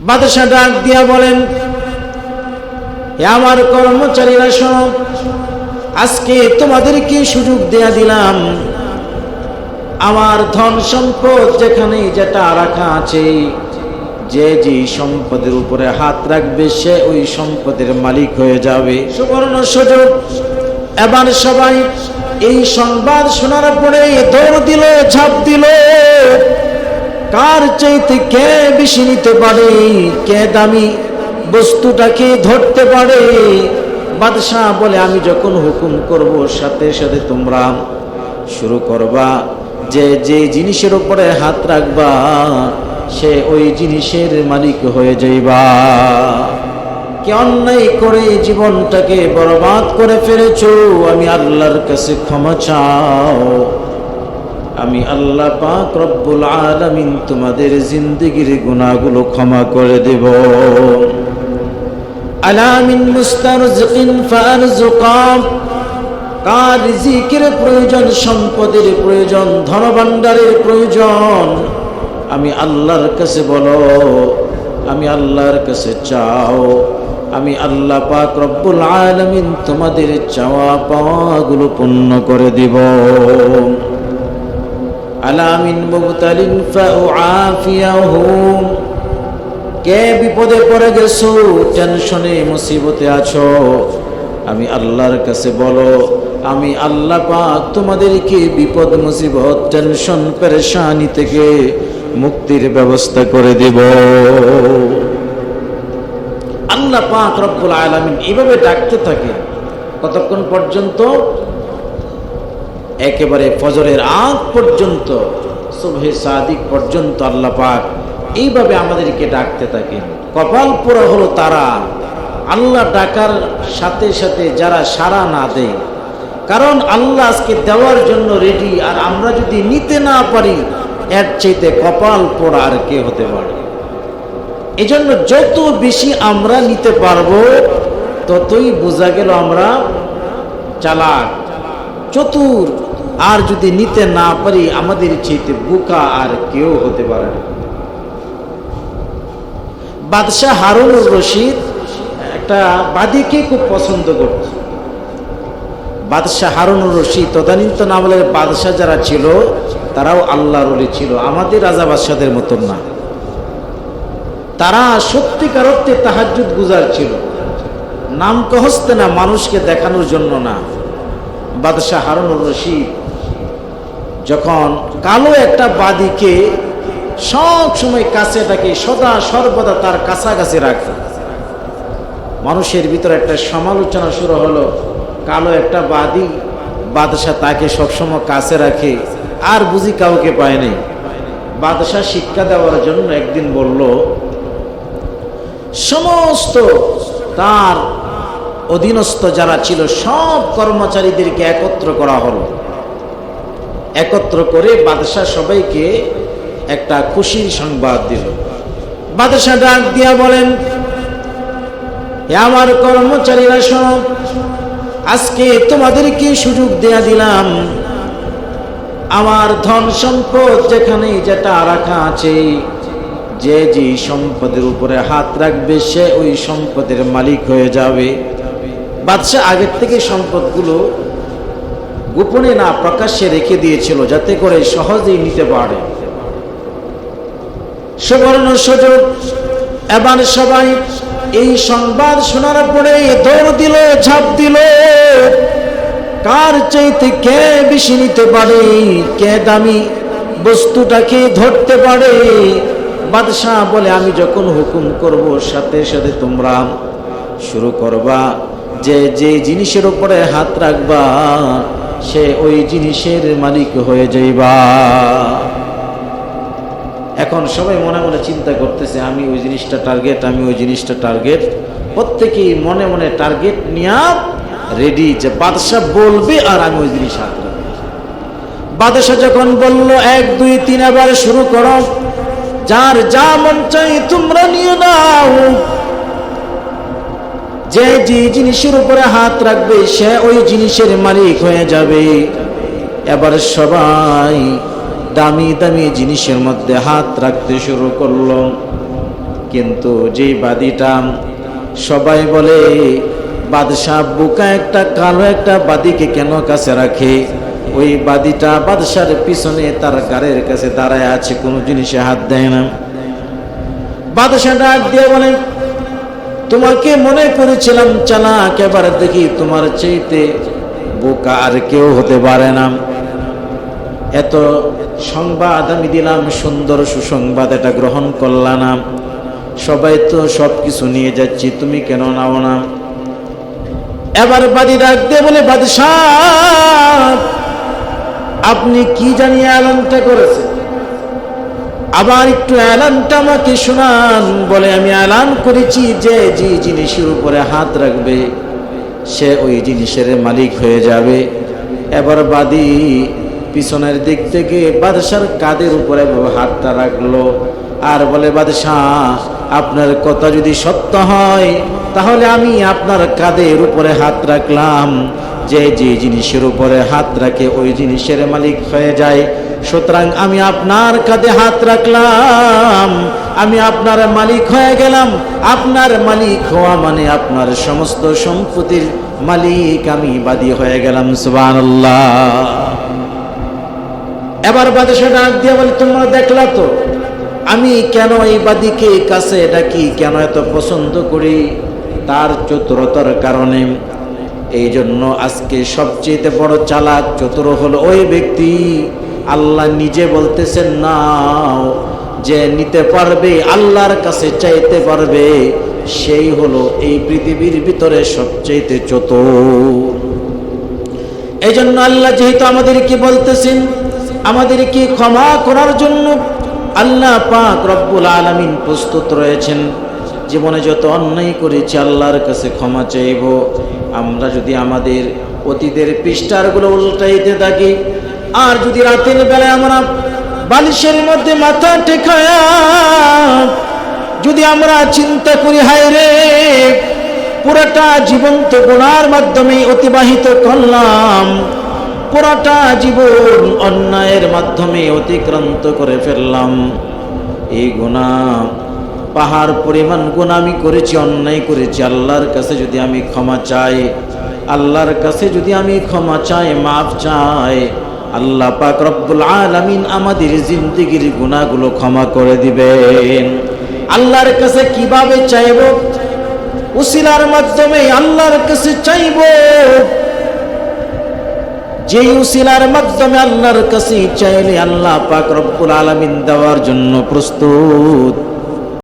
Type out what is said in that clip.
বাদশাহ ডাক দিয়া বলেন "হে আমার কর্মচারীরা শোনো, আজকে তোমাদেরকে সুযোগ দেয়া দিলাম। আমার ধন সম্পদ যেখানে যেটা রাখা আছে, যে যে সম্পদের উপরে হাত রাখবে, সে ওই সম্পদের মালিক হয়ে যাবে। সুবর্ণ সুযোগ। এবার সবাই এই সংবাদ শোনার পরে দৌড় দিল, ঝাঁপ দিল। কার চাইতে কে বেশি নিতে পারে? কে দামি বস্তুটাকে ধরতে পারে? বাদশাহ বলে, আমি যখন হুকুম করব, সাথে সাথে তোমরা শুরু করবা। যে যে জিনিসের উপরে হাত রাখবা, সে ওই জিনিসের মালিক হয়ে যাইবা। কে অন্যায় করে জীবনটাকে বরবাদ করে ফেলেছো, আমি আল্লাহর কাছে ক্ষমা চাও। আমি আল্লাহ পাক রব্বুল আলামিন তোমাদের জিন্দগির গুনাহগুলো ক্ষমা করে দেব। আলামিন মুস্তারজিকিন ফারজুকাম কার রিজিকের প্রয়োজন, সম্পদের প্রয়োজন, ধনভাণ্ডারের প্রয়োজন, আমি আল্লাহর কাছে বলো, আমি আল্লাহর কাছে চাও, আমি আল্লাহ পাক রব্বুল আলামিন তোমাদের চাওয়া পাওয়াগুলো পূর্ণ করে দিব। আলামিন মুবতালিন ফাউআফিয়াহু। কে বিপদে পড়ে গেছো, টেনশনে, মুসিবতে আছো? আমি আল্লাহর কাছে বলো, আমি আল্লাহ পাক তোমাদেরকে বিপদ, মুসিবত, টেনশন, পেরেশানি থেকে মুক্তির ব্যবস্থা করে দেব। আল্লাহ পাক রব্বুল আলামিন এইভাবে ডাকতে থাকে কতক্ষণ পর্যন্ত? একেবারে ফজরের আগ পর্যন্ত, সুবহে সাদিক পর্যন্ত আল্লাহ পাক এইভাবে আমাদেরকে ডাকতে থাকেন। কপাল পোড়া হলো তারা। আল্লাহ ডাকার সাথে সাথে যারা সাড়া না দেয়। কারণ আল্লাহ আজকে দেওয়ার জন্য রেডি আর আমরা যদি নিতে না পারি, এর চাইতে কপাল পোড়া আর কে হতে পারে? এজন্য যত বেশি আমরা নিতে পারব, ততই বোঝা গেল আমরা চালাক। চতুর আর যদি নিতে না পারি, আমাদের চাইতে বুকা আর কেউ হতে পারে না। বাদশাহ হারুনুর রশিদ একটা বাদীকে খুব পছন্দ করত। বাদশাহ হারুনুর রশিদ তদানীন্তন আমলের বাদশাহ যারা ছিল, তারাও আল্লাহর ওলি ছিল। আমাদের রাজা বাদশাদের মতন না। তারা সত্যিকার অর্থে তাহাজুদ গুজার ছিল। নাম কহস্তে না মানুষকে দেখানোর জন্য না। বাদশাহ হারুনুর রশিদ যখন কালো একটা বাদিকে সব সময় কাছে ডাকে, সদা সর্বদা তার কাছাকাছি রাখে। মানুষের ভিতরে একটা সমালোচনা শুরু হলো, কালো একটা বাদী বাদশাহ তাকে সবসময় কাছে রাখে, আর বুঝি কাউকে পায় নাই। বাদশাহ শিক্ষা দেওয়ার জন্য একদিন বলল, সমস্ত তার অধীনস্থ যারা ছিল, সব কর্মচারীদেরকে একত্র করা হলো। একত্র করে বাদশাহ সবাইকে একটা খুশির সংবাদ দিল। বাদশাহ ডাক দিয়া বলেন "হে আমার কর্মচারীরা শোনো আজকে তোমাদেরকে সুযোগ দেয়া দিলাম। আমার ধন সম্পদ যেখানে যেটা রাখা আছে, যে যে সম্পদের উপরে হাত রাখবে, সে ওই সম্পদের মালিক হয়ে যাবে। বাদশাহ আগের থেকে সম্পদগুলো গোপনে না প্রকাশ্যে রেখে দিয়েছিল যাতে করে সহজেই নিতে পারে। সুবর্ণ সুযোগ। এবার সবাই এই সংবাদ শোনার পরে দৌড় দিল, ঝাঁপ দিল। কার চাইতে কে বেশি নিতে পারে? কে দামি বস্তুটাকে ধরতে পারে? বাদশাহ বলে, আমি যখন হুকুম করব, সাথে সাথে তোমরা শুরু করবা। যে যে জিনিসের উপরে হাত রাখবা সে ওই জিনিসের মালিক হয়ে যাইবা। এখন সবাই মনে মনে চিন্তা করতেছে, আমি ওই জিনিসটা টার্গেট আমি ওই জিনিসটা টার্গেট প্রত্যেকেই মনে মনে টার্গেট নিয়ে রেডি যে বাদশাহ বলবে আর আমি ওই জিনিস হাত বাদশাহ যখন বলল, এক, দুই, তিন আবার শুরু করো। যার যা মন চাই তোমরা যে যে জিনিসের উপরে হাত রাখবে, সে ওই জিনিসের মালিক হয়ে যাবে। এবার সবাই দামি দামি জিনিসের মধ্যে হাত রাখতে শুরু করল। কিন্তু যে বাদিটা সবাই বলে, বাদশাহ বুকা একটা, কালো একটা বাদিকে কেন কাছে রাখে? ওই বাদিটা বাদশার পিছনে তার গাড়ির কাছে দাঁড়ায় আছে, কোনো জিনিসে হাত দেয় না। বাদশাহ ডাক দিয়ে বলে তোমাকে মনে করেছিলাম চালাক? এবার দেখি তোমার চেয়েতে বোকা আর কেউ হতে পারে না। এত সংবাদ আমি দিলাম, সুন্দর সুসংবাদ এটা গ্রহণ করলা না। সবাই তো সব কিছু নিয়ে যাচ্ছি, তুমি কেন নাও না? এবার বাদি দিয়ে বলে, বাদশাহ, আপনি কি জানিয়ে এলানটা করেছেন? আবার একটু অ্যালানটা আমাকে শোনান। বলে, আমি এলান করেছি যে যে জিনিসের উপরে হাত রাখবে, সে ওই জিনিসের মালিক হয়ে যাবে। এবার বাদী পিছনের দিক থেকে বাদশার কাদের উপরে হাতটা রাখল আর বলে বাদশাহ আপনার কথা যদি সত্য হয়, তাহলে আমি আপনার কাদের উপরে হাত রাখলাম। যে যে জিনিসের উপরে হাত রাখে, ওই জিনিসের মালিক হয়ে যায়। সুতরাং আমি আপনার কাঁধে হাত রাখলাম। আমি আপনার মালিক হয়ে গেলাম। আপনার মালিক হওয়া মানে আপনার সমস্ত সম্পত্তির মালিক আমি বাদী হয়ে গেলাম সুবান এবার বাদেশে ডাক দিয়ে বলে, তোমরা দেখলা তো, আমি কেন এই বাদীকে কাছে ডাকি? কেন এত পছন্দ করি? তার চতুরতার কারণে। এই জন্য আজকে সবচেয়ে বড় চালাক চতুর হলো ওই ব্যক্তি। আল্লাহ নিজে বলতেছেন, নাও, যে নিতে পারবে, আল্লাহর কাছে চাইতে পারবে, সেই হলো এই পৃথিবীর ভিতরে সবচেয়ে চতুর। এই জন্য আল্লাহ যেহেতু আমাদেরকে বলতেছেন, আমাদেরকে ক্ষমা করার জন্য আল্লাহ পাক রব্বুল আলমিন প্রস্তুত রয়েছেন। জীবনে যত অন্যায় করেছি, আল্লাহর কাছে ক্ষমা চাইব। আমরা যদি আমাদের অতীতের পৃষ্ঠারগুলো উল্টাইতে থাকি আর যদি রাতের বেলায় আমরা বালিশের মধ্যে মাথা টেকায়া যদি আমরা চিন্তা করি, হায় রে, পুরাটা জীবন্ত গোনার মাধ্যমে অতিবাহিত করলাম, পুরাটা জীবন অন্যায়ের মাধ্যমে অতিক্রান্ত করে ফেললাম। এই গুণা, পাহাড় পরিমাণ গুণ আমি করেছি, অন্যায় করেছি, আল্লাহর কাছে যদি আমি ক্ষমা চাই, আল্লাহর কাছে যদি আমি ক্ষমা চাই, মাফ চাই আল্লাহ পাক রব্বুল আলামিন আমাদের জিন্দিগির গুণাগুলো ক্ষমা করে দিবেন। আল্লাহর কাছে কীভাবে চাইব? উসিলার মাধ্যমে আল্লাহর কাছে চাইব। যে উসিলার মাধ্যমে আল্লাহর কাছে চাইলে আল্লাহ পাক রব্বুল আলামিন দেওয়ার জন্য প্রস্তুত।